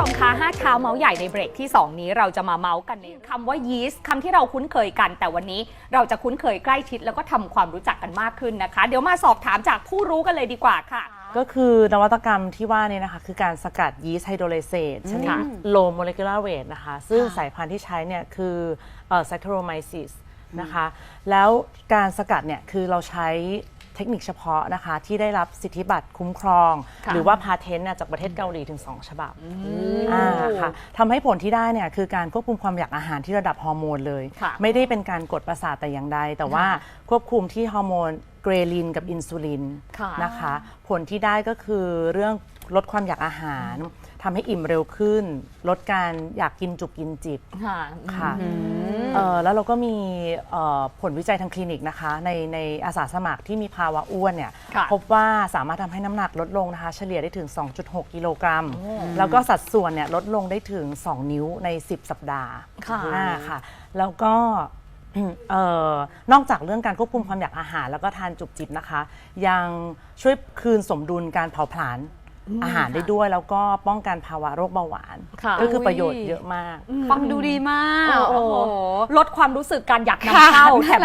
ชมคะห้าเช้าเมาส์ใหญ่ในเบรกที่ 2 นี้เราจะมาเมาส์กันในคำว่ายีสต์คำที่เราคุ้นเคยกัน แต่วันนี้เราจะคุ้นเคยใกล้ชิดแล้วก็ทำความรู้จักกันมากขึ้นนะคะ เดี๋ยวมาสอบถามจากผู้รู้กันเลยดีกว่าค่ะ ก็คือนวัตกรรมที่ว่าเนี่ยนะคะ คือการสกัดยีสต์ไฮโดรไลเซตชนิดค่ะ low molecular weight นะคะ ซึ่งค่ะสายพันธุ์ที่ใช้เนี่ยคือเอ่อ Saccharomyces นะคะ แล้วการสกัดเนี่ยคือเราใช้เทคนิคเฉพาะนะคะ ที่ได้รับสิทธิบัตรคุ้มครองค่ะหรือว่าพาเทนต์จากประเทศเกาหลีถึง 2 ฉบับอ่าค่ะทำให้ผลที่ได้เนี่ยคือการควบคุมความอยากอาหารที่ระดับฮอร์โมนเลยค่ะไม่ได้เป็นการกดประสาทแต่อย่างใด แต่ว่าควบคุมที่ฮอร์โมนเกรลินกับอินซูลินค่ะนะคะ ผลที่ได้ก็คือเรื่อง ลดความอยากอาหารทำให้อิ่มเร็วขึ้น ลดการอยากกินจุกกินจิบค่ะ ค่ะเอ่อแล้วเราก็มีเอ่อผลวิจัยทางคลินิกนะคะ ในในอาสาสมัครที่มีภาวะอ้วนเนี่ยค่ะ พบว่าสามารถทำให้น้ำหนักลดลงนะคะ เฉลี่ยได้ถึง 2.6 กิโลกรัม แล้วก็สัดส่วนเนี่ยลดลงได้ถึง 2 นิ้วใน 10 สัปดาห์ ค่ะ อ่าค่ะแล้วก็ เอ่อนอกจากเรื่องการควบคุมความอยากอาหาร แล้วก็ทานจุบจิบนะคะ ยังช่วยคืนสมดุลการเผาผลาญ อาหารได้ด้วยแล้วก็ป้องกันภาวะโรคเบาหวาน ค่ะก็คือประโยชน์เยอะมาก ฟังดูดีมาก โอ้โหโอ้โหลดความรู้สึกการอยากค่ะนำเข้าแถม